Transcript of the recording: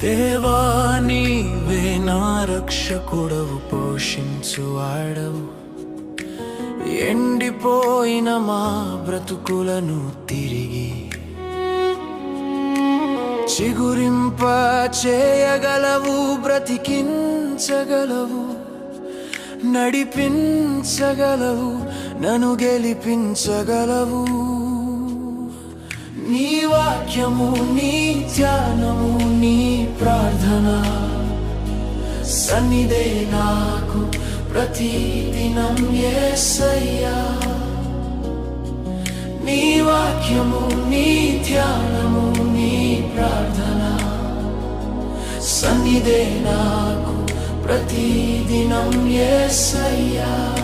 దేవాని వేనా రక్షకుడవు పోషించు ఆడవు ఎండిపోయిన మా బ్రతుకులను తిరిగి చిగురింప చేయగలవు బ్రతికించగలవు. నడిపించగలవు నను గెలిపించగలవు. నీ వాక్యము నీ ధ్యానము నీ సన్నిధే నాకు ప్రతిదినం ఏసయ్యా. నీ వాక్యము నీ ధ్యానము నీ ప్రార్థన సన్నిధే నాకు ప్రతిదినం ఏసయ్యా.